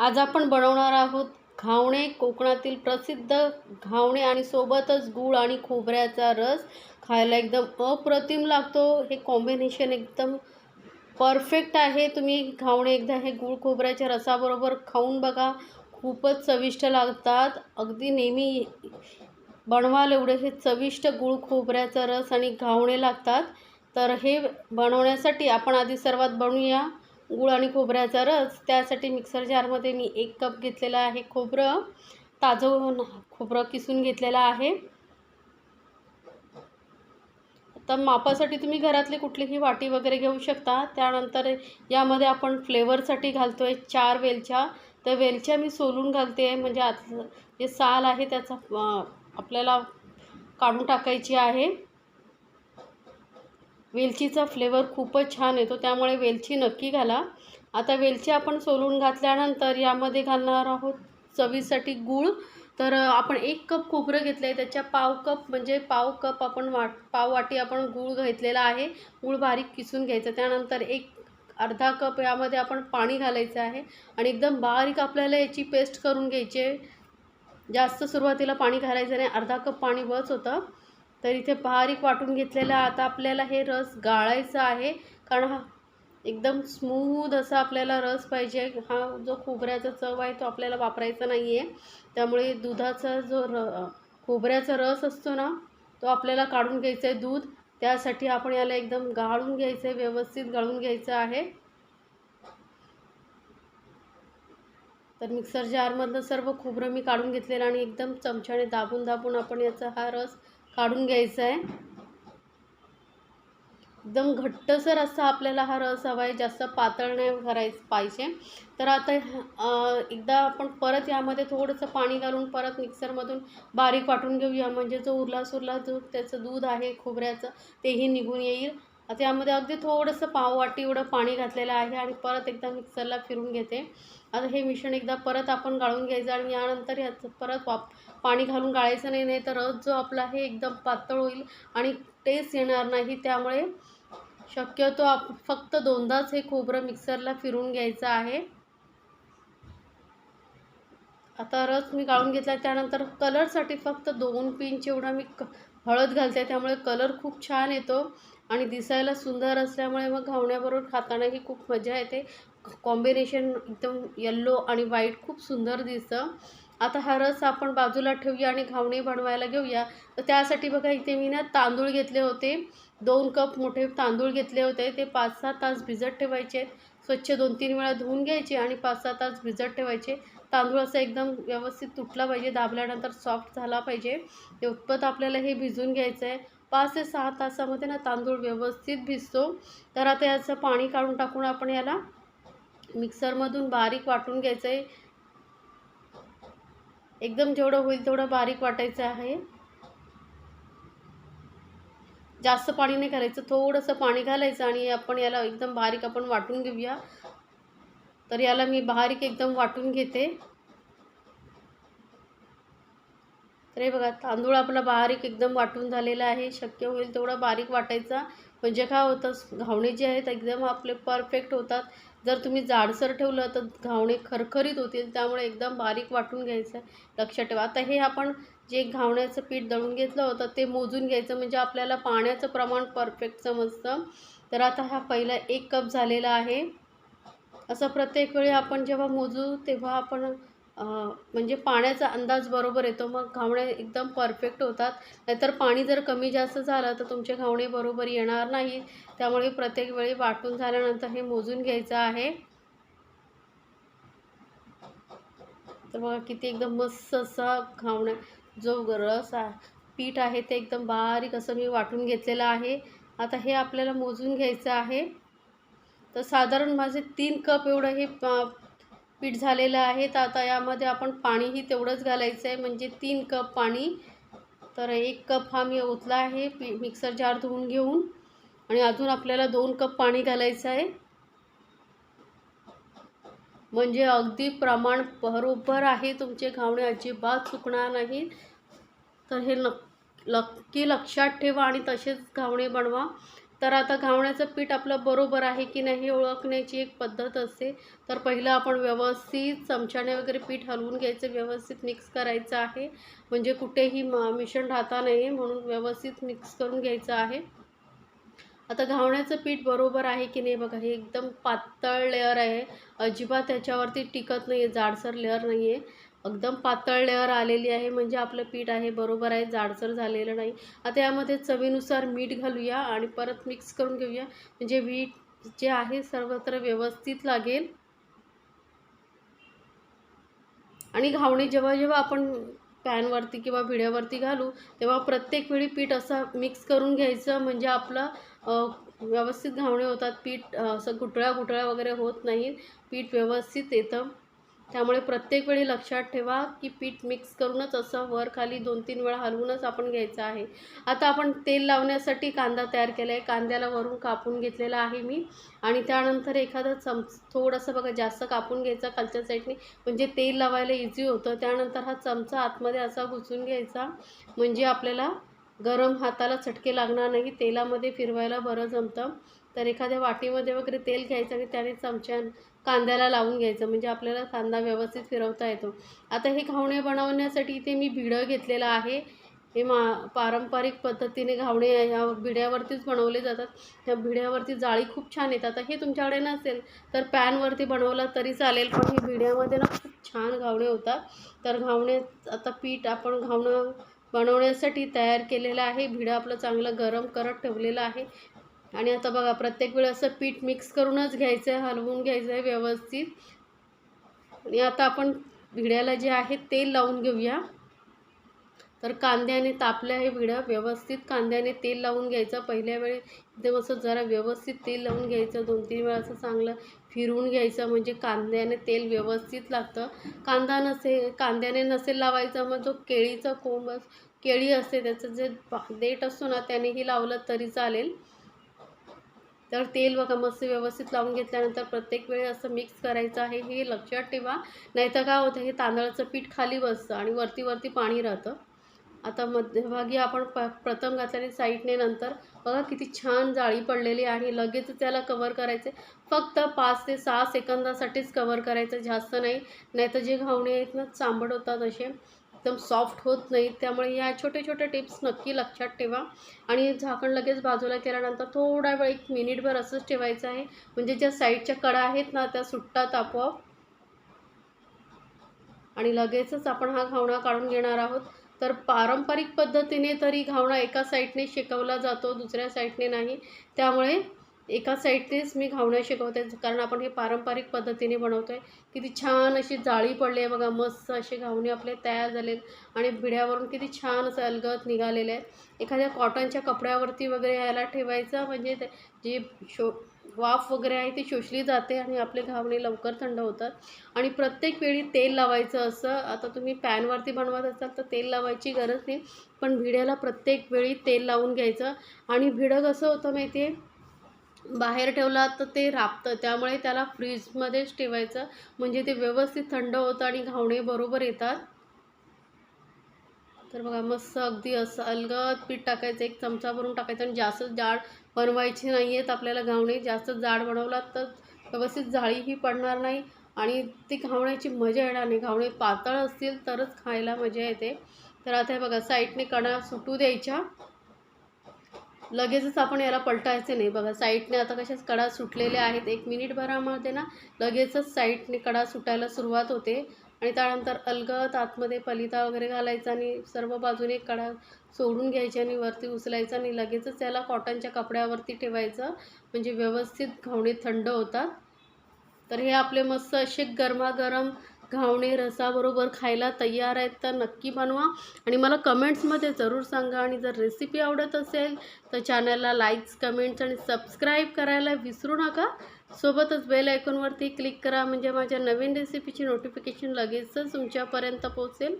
आज आपण बनवणार आहोत घावणे कोकणातील प्रसिद्ध घावणे आणि सोबतच गूळ आणि खोबऱ्याचा रस. खायला एकदम अप्रतिम लागतो. हे कॉम्बिनेशन एकदम परफेक्ट आहे. तुम्ही घावणे एकदा हे गूळ खोबऱ्याच्या रसाबरोबर खाऊन बघा. खूपच चविष्ट लागतात. अगदी नेहमी बनवाल एवढे हे चविष्ट गूळ खोबऱ्याचा रस आणि घावणे लागतात. तर हे बनवण्यासाठी आपण आधी सर्वात बनवूया. गूळ आणि खोबऱ्याचा रस त्यासाठी मिक्सर जारमध्ये मी एक कप घेतलेलं आहे खोबरं. ताजं खोबरं किसून घेतलेलं आहे. तर मापासाठी तुम्ही घरातली कुठलीही वाटी वगैरे घेऊ शकता. त्यानंतर यामध्ये आपण फ्लेवरसाठी घालतो आहे चार वेलच्या. तर वेलच्या मी सोलून घालते. आहे म्हणजे आत जे साल आहे त्याचा आपल्याला काढून टाकायची आहे. वेलचीचा फ्लेवर खूपच छान येतो. त्यामुळे वेलची नक्की घाला. आता वेलची आपण सोलून घातल्यानंतर यामध्ये घालणार आहोत चवीसाठी गूळ. तर आपण एक कप खोबरं घेतलं आहे त्याच्या पाव कप म्हणजे पाव कप आपण वाट पाव वाटी आपण गूळ घेतलेला आहे. गूळ बारीक किसून घ्यायचं. त्यानंतर एक अर्धा कप यामध्ये आपण पाणी घालायचं आहे. आणि एकदम बारीक आपल्याला याची पेस्ट करून घ्यायची आहे. जास्त सुरुवातीला पाणी घालायचं नाही. अर्धा कप पाणी बस होतं. तर इथे बारीक वाटून घेतलेलं आता आपल्याला हे रस गाळायचा आहे. कारण हा एकदम स्मूद असा आपल्याला रस पाहिजे. हा जो खोबऱ्याचा चव आहे तो आपल्याला वापरायचा नाही आहे त्यामुळे दुधाचा जो र खोबऱ्याचा रस असतो ना तो आपल्याला काढून घ्यायचा आहे दूध. त्यासाठी आपण याला एकदम गाळून घ्यायचं आहे व्यवस्थित गाळून घ्यायचं आहे. तर मिक्सर जारमधलं सर्व खोबरं मी काढून घेतलेलं आणि एकदम चमच्याने दाबून दाबून आपण याचा हा रस काढून घ्यायचा आहे एकदम घट्टसर असा आपल्याला हा रस हवा आहे जास्त पातळ नाही करायचं पाहिजे. तर आता एकदा आपण परत यामध्ये थोडंसं पाणी घालून परत मिक्सरमधून बारीक वाटून घेऊया. म्हणजे जो उरला सुरला जो त्याचं दूध आहे खोबऱ्याचं तेही निघून येईल. आता यामध्ये अगदी थोडंसं पाव वाटी एवढं पाणी घातलेलं आहे आणि परत एकदा मिक्सरला फिरून घेते. आता हे मिश्रण एकदा परत आपण गाळून घ्यायचं आणि यानंतर याचं परत वाप पाणी घालून गाळायचं नाही नाही तर रस जो आपला आहे एकदम पातळ होईल आणि टेस्ट येणार नाही त्यामुळे शक्यतो आप फक्त दोनदाच हे खोबरं मिक्सरला फिरून घ्यायचं आहे. आता रस मी गाळून घेतला त्यानंतर कलरसाठी फक्त दोन पिंच एवढा मी क हळद घालते त्यामुळे कलर खूप छान येतो आणि दिसायला सुंदर असल्यामुळे मग घावण्याबरोबर खातानाही खूप मजा येते. कॉम्बिनेशन एकदम येल्लो आणि व्हाईट खूप सुंदर दिसतं. आता हा रस आपण बाजूला ठेवूया आणि घावणे बनवायला घेऊया. तर त्यासाठी बघा इथे मी ना तांदूळ घेतले होते. दोन कप मोठे तांदूळ घेतले होते. ते पाच सहा तास भिजत ठेवायचे. स्वच्छ दोन तीन वेळा धुवून घ्यायचे आणि पाच सहा तास भिजत ठेवायचे. तांदूळ असं एकदम व्यवस्थित तुटला पाहिजे दाबल्यानंतर सॉफ्ट झाला पाहिजे. तेवपत आपल्याला हे भिजून घ्यायचं आहे पाच ते सहा तासामध्ये ना तांदूळ व्यवस्थित भिजतो. तर आता याचं पाणी काढून टाकून आपण याला मिक्सरमधून बारीक वाटून घ्यायचं आहे एकदम जेवढं होईल तेवढं बारीक वाटायचं आहे. जास्त पाणी नाही करायचं थोडंसं पाणी घालायचं आणि आपण याला एकदम बारीक आपण वाटून घेऊया. तर याला मी बारीक एकदम वाटून घेते. तर हे बघा तांदूळ आपला बारीक एकदम वाटून झालेला आहे. शक्य होईल तेवढा बारीक वाटायचा. म्हणजे काय होतं घावणे जे आहेत एकदम आपले परफेक्ट होतात. जर तुम्ही जाडसर ठेवलं तर घावणे खरखरीत होतील त्यामुळे एकदम बारीक वाटून घ्यायचं. आहे लक्षात ठेवा. आता हे आपण जे घावण्याचं पीठ दळून घेतलं होतं ते मोजून घ्यायचं. म्हणजे आपल्याला पाण्याचं प्रमाण परफेक्ट समजतं. तर आता हा पहिला एक कप झालेला आहे. असं प्रत्येक वेळी आपण जेव्हा मोजू तेव्हा आपण म्हणजे पाण्याचा अंदाज बरोबर येतो. मग घावणे एकदम परफेक्ट होतात. नाहीतर पाणी जर कमी जास्त झालं तर तुमचे घावणे बरोबर येणार नाही. त्यामुळे प्रत्येक वेळी वाटून झाल्यानंतर हे मोजून घ्यायचं आहे. तर बघा किती एकदम मस्त असा घावणे जो रस आहे पीठ आहे ते एकदम बारीक असं मी वाटून घेतलेलं आहे. आता हे आपल्याला मोजून घ्यायचं आहे. तर साधारण माझे तीन कप एवढं हे पीठ झालेलं आहे. तर आता यामध्ये आपण पाणीही तेवढंच घालायचं आहे म्हणजे तीन कप पाणी. तर एक कप हा मी ओतला आहे. पी मिक्सर जार धुवून घेऊन. आणि अजून आपल्याला दोन कप पाणी घालायचं आहे म्हणजे अगदी प्रमाण बरोबर आहे. तुमचे घावणे अजिबात चुकणार नाही तर हे नक् नक्की लक्षात ठेवा आणि तसेच घावणे बनवा. तर आता घावण्याचं पीठ आपलं बरोबर आहे की नाही हे ओळखण्याची एक पद्धत असते. तर पहिलं आपण व्यवस्थित चमच्याने वगैरे पीठ हलवून घ्यायचं व्यवस्थित मिक्स करायचं आहे. म्हणजे कुठेही म मिश्रण राहता नाही म्हणून व्यवस्थित मिक्स करून घ्यायचं आहे. आता घावण्याचं पीठ बरोबर आहे की नाही बघा हे एकदम पातळ लेअर आहे. अजिबात त्याच्यावरती टिकत नाही आहे जाडसर लेअर नाही आहे एकदम पातळ लेअर आलेली आहे म्हणजे आपलं पीठ आहे बरोबर आहे जाडसर झालेलं नाही. आता यामध्ये चवीनुसार मीठ घालूया आणि परत मिक्स करून घेऊया. म्हणजे मीठ जे आहे सर्वत्र व्यवस्थित लागेल. आणि घावणे जेव्हा जेव्हा आपण पॅनवरती किंवा भिड्यावरती घालू तेव्हा प्रत्येक वेळी पीठ असं मिक्स करून घ्यायचं. म्हणजे आपलं व्यवस्थित घावणे होतात. पीठ असं गुठळ्या गुठळ्या वगैरे होत नाही. पीठ व्यवस्थित येतं. त्यामुळे प्रत्येक वेळी लक्षात ठेवा की पीठ मिक्स करूनच असं वर खाली दोन तीन वेळा हलवूनच आपण घ्यायचं आहे. आता आपण तेल लावण्यासाठी कांदा तयार केला आहे कांद्याला वरून कापून घेतलेला आहे मी. आणि त्यानंतर एखादं चम थोडंसं बघा जास्त कापून घ्यायचा खालच्या साईडने म्हणजे तेल लावायला इझी होतं. त्यानंतर हा चमचा आतमध्ये असा घुसून घ्यायचा. म्हणजे आपल्याला गरम हाताला चटके लागणार नाही. तेलामध्ये फिरवायला बरं जमतं. तर एखाद्या वाटीमध्ये वगैरे तेल घ्यायचं आणि त्याने चमच्या कांद्याला लावून घ्यायचं. म्हणजे आपल्याला कांदा व्यवस्थित फिरवता येतो. आता हे घावणे बनवण्यासाठी इथे मी भिडं घेतलेलं आहे. हे मा पारंपरिक पद्धतीने घावणे ह्या भिड्यावरतीच बनवले जातात. त्या भिड्यावरती जाळी खूप छान येतात. आता हे तुमच्याकडे नसेल तर पॅनवरती बनवलं तरी चालेल. पण हे भिड्यामध्ये ना खूप छान घावणे होतात. तर घावणे आता पीठ आपण घावणं बनवण्यासाठी तयार केलेलं आहे. भिडं आपलं चांगलं गरम करत ठेवलेलं आहे. आणि आता बघा प्रत्येक वेळी असं पीठ मिक्स करूनच घ्यायचं आहे हलवून घ्यायचं आहे व्यवस्थित. आणि आता आपण भिड्याला जे आहे तेल लावून घेऊया. तर कांद्याने तापलं आहे भिडं व्यवस्थित कांद्याने तेल लावून घ्यायचं. पहिल्या वेळी एकदम असं जरा व्यवस्थित तेल लावून घ्यायचं. दोन तीन वेळा असं चांगलं फिरवून घ्यायचं म्हणजे कांद्याने तेल व्यवस्थित लागतं. कांदा नसेल कांद्याने नसेल लावायचा मग जो केळीचा कोंब अस- केळी असते त्याचं जे देठ असतो ना त्यानेही लावलं तरी चालेल. तर तेल बघा मस्त व्यवस्थित लावून घेतल्यानंतर प्रत्येक वेळी असं मिक्स करायचं आहे हे लक्षात ठेवा. नाहीतर काय होतं हे तांदळाचं पीठ खाली बसतं आणि वरती वरती पाणी राहतं. आता मध्यभागी आपण प प्रथम घातल्याने साईडने नंतर बघा किती छान जाळी पडलेली आणि लगेच त्याला कवर करायचे. फक्त पाच ते सहा सेकंदासाठीच कवर करायचं जास्त नाही. नाहीतर जे घावणे आहेत ना चांबड होतात असे. एकदम सॉफ्ट होत नाहीत. त्यामुळे या छोटे छोटे टिप्स नक्की लक्षात ठेवा. आणि झाकण लगेच बाजूला केल्यानंतर थोडा वेळ एक मिनिटभर असंच ठेवायचं आहे. म्हणजे ज्या साईडच्या कडा आहेत ना त्या सुट्टात आपोआप. आणि लगेचच आपण हा घावणा काढून घेणार आहोत. तर पारंपरिक पद्धतीने तरी घावणा एका साईडने शेकवला जातो दुसऱ्या साईडने नाही. त्यामुळे एका साईडनेच मी घावणं शिकवते कारण आपण हे पारंपरिक पद्धतीने बनवतो आहे किती छान अशी जाळी पडली आहे बघा मस्त असे घावणे आपले तयार झाले आणि भिड्यावरून किती छान असं अलगत निघालेले आहे एखाद्या कॉटनच्या कपड्यावरती वगैरे ह्याला ठेवायचं म्हणजे ते जी शो वाफ वगैरे आहे ती शोषली जाते आणि आपले घावणे लवकर थंड होतात. आणि प्रत्येक वेळी तेल लावायचं असं आता तुम्ही पॅनवरती बनवत असाल तर तेल लावायची गरज नाही पण भिड्याला प्रत्येक वेळी तेल लावून घ्यायचं. आणि भिडं कसं होतं माहिती आहे बाहेर ठेवला तर ते राबतं. त्यामुळे त्याला फ्रीजमध्येच ठेवायचं. म्हणजे ते व्यवस्थित थंड होतं आणि घावणे बरोबर येतात. तर बघा मस्त अगदी असं अलगद पीठ टाकायचं. एक चमचा भरून टाकायचं आणि जास्त जाड बनवायची नाही आहेत आपल्याला घावणे. जास्त जाड बनवलात तर व्यवस्थित जाळीही पडणार नाही आणि ती घावण्याची मजा येणार नाही. घावणे पातळ असतील तरच खायला मजा येते. तर आता हे बघा साईडने कणा सुटू द्यायच्या. लगेचच आपण याला पलटायचे नाही. बघा साईडने आता कशाच कडा सुटलेल्या आहेत. एक मिनिटभरामध्ये ना लगेचच साईडने कडा सुटायला सुरुवात होते. आणि त्यानंतर अलगत आतमध्ये पलिता वगैरे घालायचा आणि सर्व बाजूने कडा सोडून घ्यायचे आणि वरती उचलायचा आणि लगेचच त्याला कॉटनच्या कपड्यावरती ठेवायचं. म्हणजे व्यवस्थित घावणे थंड होतात. तर हे आपले मस्त असे गरमागरम घावणे रसाबरोबर खायला तयार आहेत तर नक्की बनवा. आणि मला कमेंट्समध्ये जरूर सांगा आणि जर रेसिपी आवडत असेल तर चॅनलला लाईक्स कमेंट्स आणि सबस्क्राईब करायला विसरू नका. सोबतच बेल आयकॉनवरती क्लिक करा म्हणजे माझ्या नवीन रेसिपीची नोटिफिकेशन लगेचच तुमच्यापर्यंत पोहोचेल.